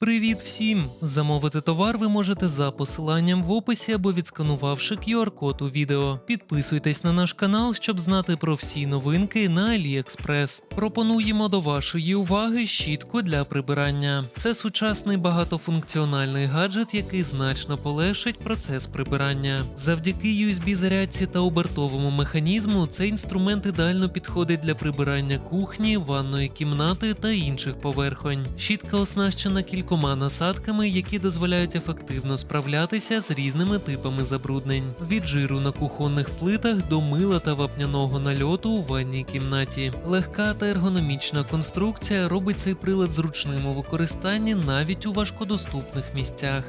Привіт всім! Замовити товар ви можете за посиланням в описі або відсканувавши QR-код у відео. Підписуйтесь на наш канал, щоб знати про всі новинки на AliExpress. Пропонуємо до вашої уваги щітку для прибирання. Це сучасний багатофункціональний гаджет, який значно полегшить процес прибирання. Завдяки USB-зарядці та обертовому механізму цей інструмент ідеально підходить для прибирання кухні, ванної кімнати та інших поверхонь. Щітка оснащена кількома насадками, які дозволяють ефективно справлятися з різними типами забруднень від жиру на кухонних плитах до мила та вапняного нальоту у ванній кімнаті. Легка та ергономічна конструкція робить цей прилад зручним у використанні навіть у важкодоступних місцях.